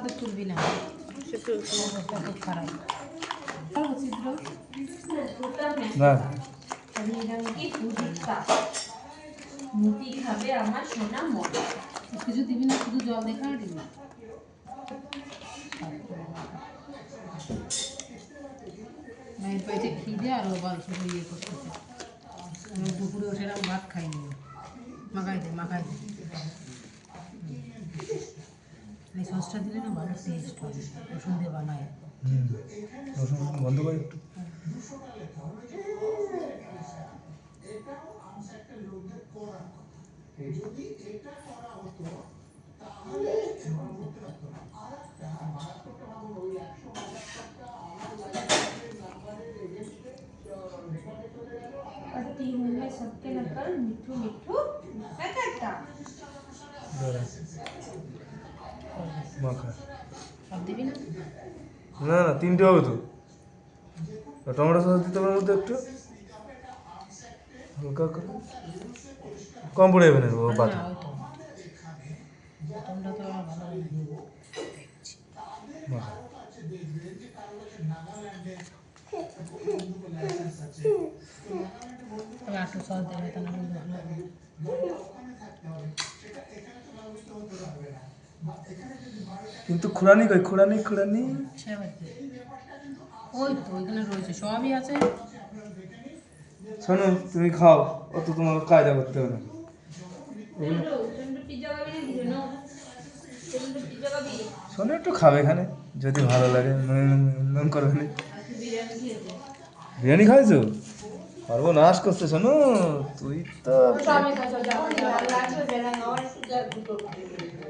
হাতে তুলবি না। মুটি খাবে আমার সোনা কিছু দিবি না শুধু জল দিবি? মায়ের পেটে খিদে আর ও বল শুধু ইয়ে করতেছে। দুপুরে এরকম ভাত খাইনি। মাখাই দে মাখাই দে। এই সসটা দিলে না ভালো টেস্ট হবে রসুন দিয়ে বানায় হুম রসুন রসুন বন্ধ করে একটু और तीन में सबके नकल मिठू मिठू है करता না না তিনটে হবে তো। টমেটো সস দিতে হবে মধ্যে একটু। হালকা করে। কম পড়ে যাবে না সস দেবে ভালো হবে। কিন্তু খুরানি কই? খুরানি খুরানি? ওই শোনো তুমি খাও অত তোমার কায়দা করতে হবে না। শোনো একটু খাবে এখানে যদি ভালো লাগে মন করবে বিরিয়ানি খাইছো? পারব নাশ করছে শোনো তুই তো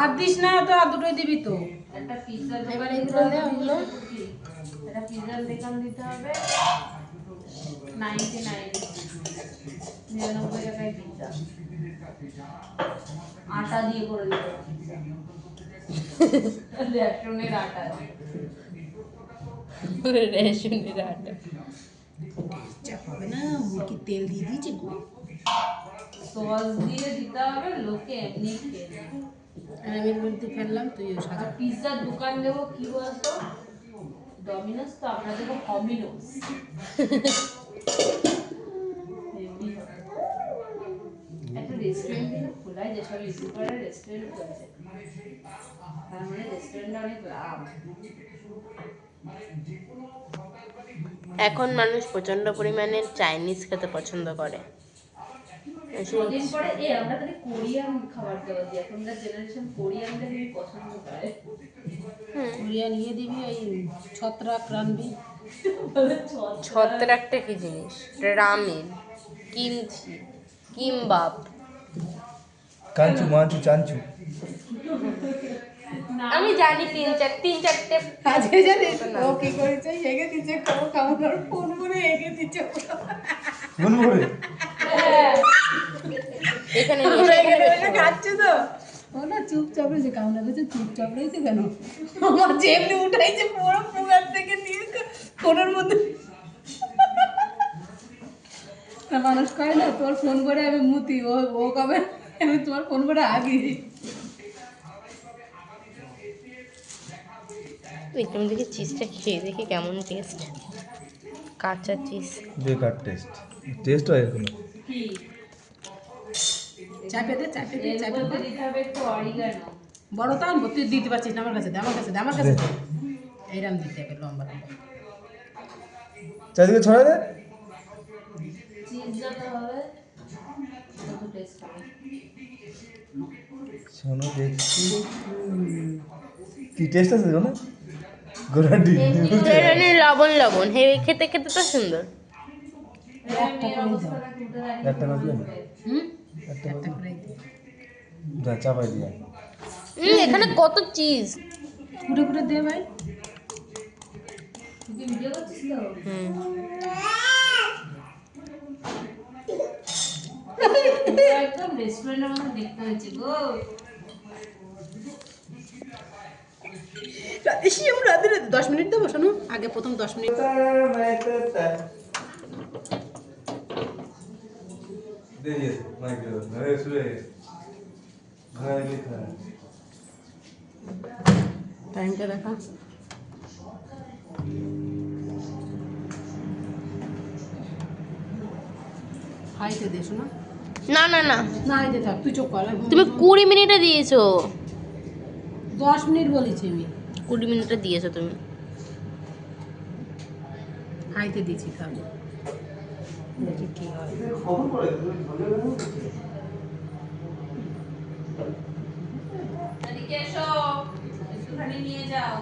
আর দিস না তো আর দুটোই দিবি তো। একটা পিজ্জা এবার এগুলো দে, ওইগুলো। একটা দোকান দিতে হবে। নাইনটি নাইন নিরানব্বই টাকায় আটা দিয়ে করে দিতে রেশনের আটা। রেশনের আটা। হবে না মুরগির তেল দিয়ে দিয়েছে সস দিয়ে দিতে হবে লোকে এমনি। আর আমি মধ্যে ফেললাম সাজা। আর পিৎজার দোকান দেবো কি বলতো? ডমিনোস তো আমরা দেবো হমিনোস একটা রেস্টুরেন্ট কিন্তু খোলায় যেসব ইউটিউবারের রেস্টুরেন্ট খুলছে। তার মানে রেস্টুরেন্টে অনেক লাভ। এখন মানুষ প্রচণ্ড পরিমাণে চাইনিজ খেতে পছন্দ করে। কদিন পরে এ আমরা তাহলে কোরিয়ান খাবার দাবার দিই এখনকার জেনারেশন কোরিয়ানটা খুবই পছন্দ করে। কোরিয়া নিয়ে দিবি ওই ছত্রাক রানবি। ছত্রাকটা কি জিনিস? Ramen kimchi kimbap. কাঞ্চু মাঞ্চু চাঞ্চু। আমি জানি তিন চার তিন চারটে আজকে জানিস? ও কি করেছে? এগে দিচ্ছে খাব খাব করে ফোন করে এগে দিচ্ছে মন ভরে এখানে খাচ্ছি তো। ও না চুপচাপ রয়েছে কামনা চুপচাপ রয়েছে কেন? আমার যেমনি উঠাইছে পুরো পুরার থেকে নিয়ে ফোনের মধ্যে। মানুষ কয় না তোর ফোন করে আমি মুতি ও ও কবে আমি তোমার ফোন করে আগে। তুমি দেখি চিজটা খেয়ে দেখি কেমন টেস্ট কাঁচা চিজ বেকার টেস্ট টেস্ট হয় চাপে দে চাপে দে চাপে দে। তো আনব তুই দিতে পারছিস না আমার কাছে দে আমার কাছে দে আমার কাছে দে। এইরকম দিতে হবে লম্বা লম্বা। চারিদিকে ছড়াই দে। শোনো দেখছি। কি টেস্ট আছে এখানে লবণ লবণ। হে খেতে খেতে তো সুন্দর। একটা করে দিও। হুম একটা করে যা চাপাই দিয়া। এখানে কত চিজ ফুটে ফুটে দে ভাই। একদম রেস্টুরেন্টের মতো দেখতে হয়েছে গো। রাতে দশ মিনিট দেবো শোনো। আগে প্রথম দশ মিনিট। টাইমটা দেখা। হাইতে দিয়েছ না না না। না না তুমি কুড়ি মিনিটে দিয়েছ। দশ মিনিট বলেছি আমি। কুড়ি মিনিটে দিয়েছ তুমি। হাইতে দিয়েছি তাহলে। দেখি কি হয় এদিকে এসো একটুখানি নিয়ে যাও